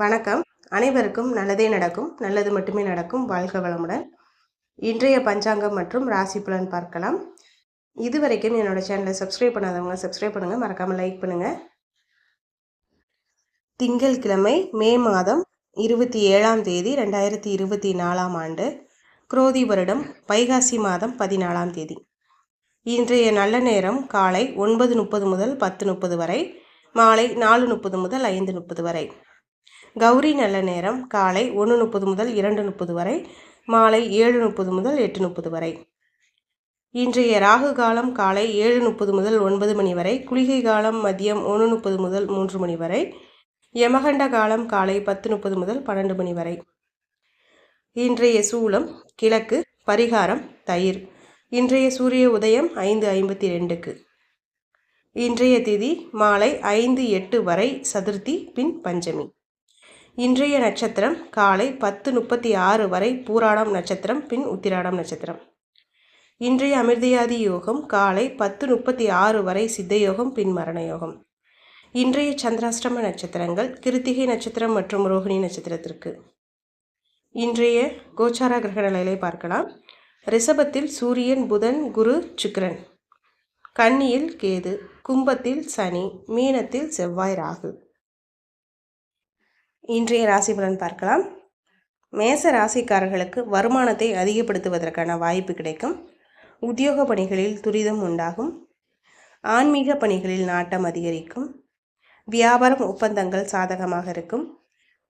வணக்கம். அனைவருக்கும் நல்லதே நடக்கும். நல்லது மட்டுமே நடக்கும். வாழ்க வளமுடன். இன்றைய பஞ்சாங்கம் மற்றும் ராசி பலன் பார்க்கலாம். இதுவரைக்கும் என்னோட சேனலை சப்ஸ்கிரைப் பண்ணாதவங்க சப்ஸ்கிரைப் பண்ணுங்கள் மறக்காமல் லைக் பண்ணுங்கள் திங்கள் கிழமை மே மாதம் இருபத்தி ஏழாம் தேதி ரெண்டாயிரத்தி இருபத்தி நாலாம் ஆண்டு. குரோதி வருடம் வைகாசி மாதம் பதினாலாம் தேதி. இன்றைய நல்ல நேரம் காலை ஒன்பது முப்பது முதல் பத்து முப்பது வரை மாலை நாலு முப்பது முதல் ஐந்து முப்பது வரை. கௌரி நல்ல நேரம் காலை ஒன்று முப்பது முதல் இரண்டு முப்பது வரை மாலை ஏழு முப்பது முதல் எட்டு முப்பது வரை. இன்றைய ராகு காலம் காலை ஏழு முப்பது முதல் ஒன்பது மணி வரை குளிகை காலம் மதியம் ஒன்று முப்பது முதல் மூன்று மணி வரை யமகண்ட காலம் காலை பத்து முப்பது முதல் பன்னெண்டு மணி வரை. இன்றைய சூலம் கிழக்கு பரிகாரம் தயிர். இன்றைய சூரிய உதயம் ஐந்து ஐம்பத்தி ரெண்டுக்கு. இன்றைய திதி மாலை ஐந்து எட்டு வரை சதுர்த்தி பின் பஞ்சமி. இன்றைய நட்சத்திரம் காலை பத்து முப்பத்தி ஆறு வரை பூராடம் நட்சத்திரம் பின் உத்திராடம் நட்சத்திரம். இன்றைய அமிர்தயாதி யோகம் காலை பத்து முப்பத்தி ஆறு வரை சித்த யோகம் பின் மரண யோகம் இன்றைய சந்திராஷ்டம நட்சத்திரங்கள் கிருத்திகை நட்சத்திரம் மற்றும் ரோஹிணி நட்சத்திரத்திற்கு. இன்றைய கோச்சார கிரக நிலையை பார்க்கலாம். ரிஷபத்தில் சூரியன் புதன் குரு சுக்கிரன். கன்னியில் கேது கும்பத்தில் சனி மீனத்தில் செவ்வாய் ராகு. இன்றைய ராசி பலன் பார்க்கலாம். மேச ராசிக்காரர்களுக்கு வருமானத்தை அதிகப்படுத்துவதற்கான வாய்ப்பு கிடைக்கும். உத்தியோக பணிகளில் துரிதம் உண்டாகும். ஆன்மீக பணிகளில் நாட்டம் அதிகரிக்கும். வியாபாரம் ஒப்பந்தங்கள் சாதகமாக இருக்கும்.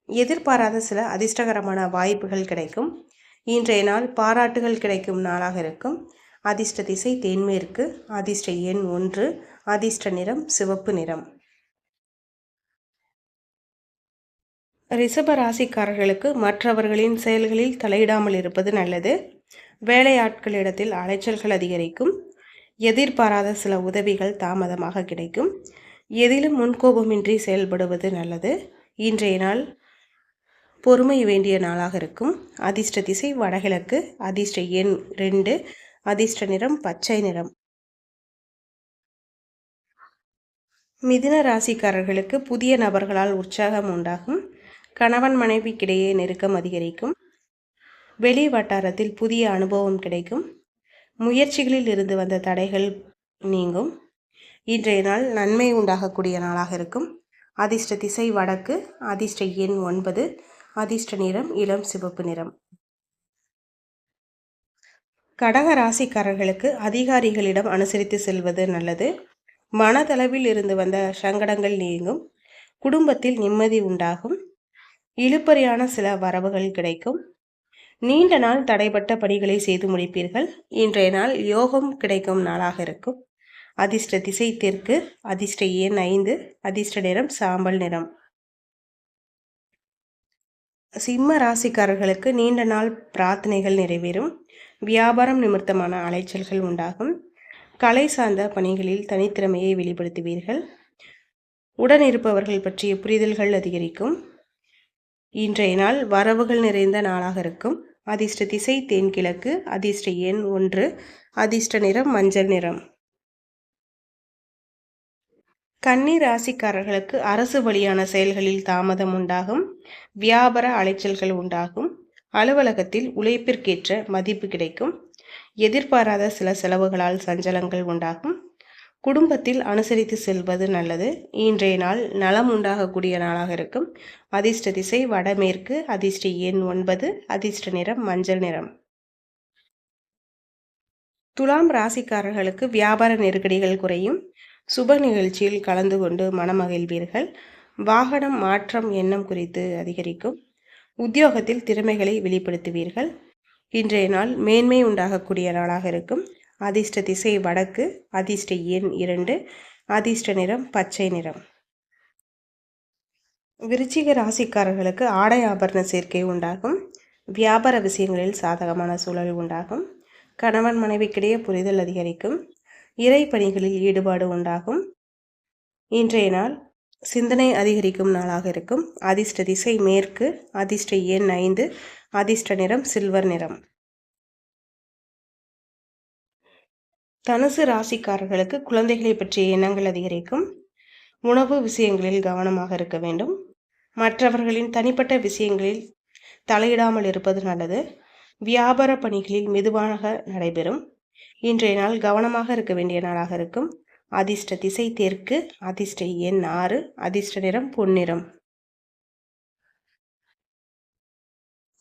எதிர்பாராத சில அதிர்ஷ்டகரமான வாய்ப்புகள் கிடைக்கும். இன்றைய நாள் பாராட்டுகள் கிடைக்கும் நாளாக இருக்கும். அதிர்ஷ்ட திசை தென்மேற்கு அதிர்ஷ்ட எண் ஒன்று அதிர்ஷ்ட நிறம் சிவப்பு நிறம். ரிஷப ராசிக்காரர்களுக்கு மற்றவர்களின் செயல்களில் தலையிடாமல் இருப்பது நல்லது. வேலையாட்களிடத்தில் அலைச்சல்கள் அதிகரிக்கும். எதிர்பாராத சில உதவிகள் தாமதமாக கிடைக்கும். எதிலும் முன்கோபமின்றி செயல்படுவது நல்லது. இன்றைய நாள் பொறுமை வேண்டிய நாளாக இருக்கும். அதிர்ஷ்ட திசை வடகிழக்கு அதிர்ஷ்ட எண் ரெண்டு அதிர்ஷ்ட நிறம் பச்சை நிறம். மிதுன ராசிக்காரர்களுக்கு புதிய நபர்களால் உற்சாகம் உண்டாகும். கணவன் மனைவிக்கிடையே நெருக்கம் அதிகரிக்கும். வெளி வட்டாரத்தில் புதிய அனுபவம் கிடைக்கும். முயற்சிகளில் இருந்து வந்த தடைகள் நீங்கும். இன்றைய நாள் நன்மை உண்டாகக்கூடிய நாளாக இருக்கும். அதிர்ஷ்ட திசை வடக்கு அதிர்ஷ்ட எண் ஒன்பது அதிர்ஷ்ட நிறம் இளம் சிவப்பு நிறம். கடக ராசிக்காரர்களுக்கு அதிகாரிகளிடம் அனுசரித்து செல்வது நல்லது. மனதளவில் இருந்து வந்த சங்கடங்கள் நீங்கும். குடும்பத்தில் நிம்மதி உண்டாகும். இழுப்பறியான சில வரவுகள் கிடைக்கும். நீண்ட நாள் தடைப்பட்ட பணிகளை செய்து முடிப்பீர்கள். இன்றைய நாள் யோகம் கிடைக்கும் நாளாக இருக்கும். அதிர்ஷ்ட திசை தெற்கு அதிர்ஷ்ட எண் ஐந்து அதிர்ஷ்ட நிறம் சாம்பல் நிறம். சிம்ம ராசிக்காரர்களுக்கு நீண்ட நாள் பிரார்த்தனைகள் நிறைவேறும். வியாபாரம் நிமித்தமான அலைச்சல்கள் உண்டாகும். கலை சார்ந்த பணிகளில் தனித்திறமையை வெளிப்படுத்துவீர்கள். உடன் இருப்பவர்கள் பற்றிய புரிதல்கள் அதிகரிக்கும். இன்றைய நாள் வரவுகள் நிறைந்த நாளாக இருக்கும். அதிர்ஷ்ட திசை தென்கிழக்கு அதிர்ஷ்ட எண் ஒன்று அதிர்ஷ்ட நிறம் மஞ்சள் நிறம். கன்னி ராசிக்காரர்களுக்கு அரசு வழியான செயல்களில் தாமதம் உண்டாகும். வியாபார அலைச்சல்கள் உண்டாகும். அலுவலகத்தில் உழைப்பிற்கேற்ற மதிப்பு கிடைக்கும். எதிர்பாராத சில செலவுகளால் சஞ்சலங்கள் உண்டாகும். குடும்பத்தில் அனுசரித்து செல்வது நல்லது. இன்றைய நாள் நலம் உண்டாகக்கூடிய நாளாக இருக்கும். அதிர்ஷ்ட திசை வடமேற்கு அதிர்ஷ்ட எண் ஒன்பது அதிர்ஷ்ட நிறம் மஞ்சள் நிறம். துலாம் ராசிக்காரர்களுக்கு வியாபார நெருக்கடிகள் குறையும். சுப நிகழ்ச்சியில் கலந்து கொண்டு மனமகிழ்வீர்கள். வாகனம் மாற்றம் எண்ணம் குறித்து அதிகரிக்கும். உத்தியோகத்தில் திறமைகளை வெளிப்படுத்துவீர்கள். இன்றைய நாள் மேன்மை உண்டாகக்கூடிய நாளாக இருக்கும். அதிர்ஷ்ட திசை வடக்கு அதிர்ஷ்ட எண் இரண்டு அதிர்ஷ்ட நிறம் பச்சை நிறம். விருச்சிக ராசிக்காரர்களுக்கு ஆடை ஆபரண சேர்க்கை உண்டாகும். வியாபார விஷயங்களில் சாதகமான சூழல் உண்டாகும். கணவன் மனைவிக்கிடையே புரிதல் அதிகரிக்கும். இறை பணிகளில் ஈடுபாடு உண்டாகும். இன்றைய நாள் சிந்தனை அதிகரிக்கும் நாளாக இருக்கும். அதிர்ஷ்ட திசை மேற்கு அதிர்ஷ்ட எண் ஐந்து அதிர்ஷ்ட நிறம் சில்வர் நிறம். தனுசு ராசிக்காரர்களுக்கு குழந்தைகளை பற்றிய எண்ணங்கள் அதிகரிக்கும். உணவு விஷயங்களில் கவனமாக இருக்க வேண்டும். மற்றவர்களின் தனிப்பட்ட விஷயங்களில் தலையிடாமல் இருப்பது நல்லது. வியாபார பணிகளில் மெதுவாக நடைபெறும். இன்றைய நாள் கவனமாக இருக்க வேண்டிய நாளாக இருக்கும். அதிர்ஷ்ட திசை தெற்கு அதிர்ஷ்ட எண் ஆறு அதிர்ஷ்ட நிறம் பொன்னிறம்.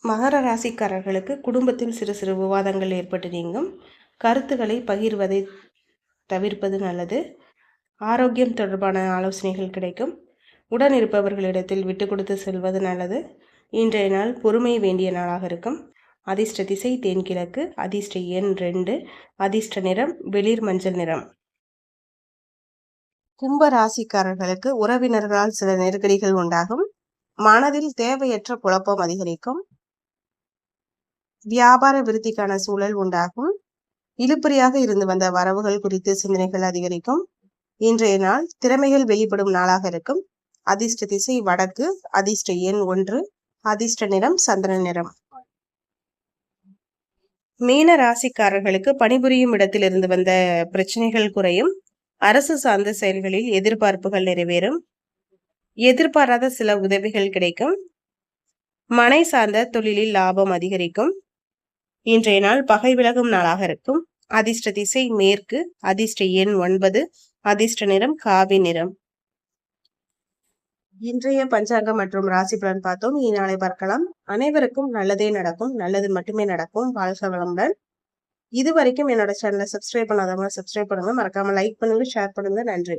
மகர ராசிக்காரர்களுக்கு குடும்பத்தில் சிறு சிறு விவாதங்கள் ஏற்பட்டு நீங்கும். கருத்துக்களை பகிர்வதை தவிர்ப்பது நல்லது. ஆரோக்கியம் தொடர்பான ஆலோசனைகள் கிடைக்கும். உடன் இருப்பவர்களிடத்தில் விட்டு கொடுத்து செல்வது நல்லது. இன்றைய நாள் பொறுமை வேண்டிய நாளாக இருக்கும். அதிர்ஷ்ட திசை தென்கிழக்கு அதிர்ஷ்ட எண் ரெண்டு அதிர்ஷ்ட நிறம் வெளிர் மஞ்சள் நிறம். கும்ப ராசிக்காரர்களுக்கு உறவினர்களால் சில நெருக்கடிகள் உண்டாகும். மனதில் தேவையற்ற குழப்பம் அதிகரிக்கும். வியாபார விருத்திக்கான சூழல் உண்டாகும். இழுப்பறியாக இருந்து வந்த வரவுகள் குறித்து சிந்தனைகள் அதிகரிக்கும். இன்றைய நாள் திறமைகள் வெளிப்படும் நாளாக இருக்கும். அதிர்ஷ்ட திசை வடக்கு அதிர்ஷ்ட எண் ஒன்று அதிர்ஷ்ட நிறம் சந்திர நிறம். மீன ராசிக்காரர்களுக்கு பணிபுரியும் இடத்தில் இருந்து வந்த பிரச்சனைகள் குறையும். அரசு சார்ந்த செயல்களில் எதிர்பார்ப்புகள் நிறைவேறும். எதிர்பாராத சில உதவிகள் கிடைக்கும். மனை சார்ந்த தொழிலில் லாபம் அதிகரிக்கும். இன்றைய நாள் பகை விலகும் நாளாக இருக்கும். அதிர்ஷ்ட திசை மேற்கு அதிர்ஷ்ட எண் ஒன்பது அதிர்ஷ்ட நிறம் காவி நிறம். இன்றைய பஞ்சாங்கம் மற்றும் ராசி பலன் பார்த்தோம். இனி நாளை பார்க்கலாம். அனைவருக்கும் நல்லதே நடக்கும். நல்லது மட்டுமே நடக்கும். வாழ்க வளமுடன். இது வரைக்கும் என்னோட சேனலை சப்ஸ்கிரைப் பண்ணாதவங்க சப்ஸ்கிரைப் பண்ணுங்க. மறக்காம லைக் பண்ணுங்க ஷேர் பண்ணுங்க. நன்றி.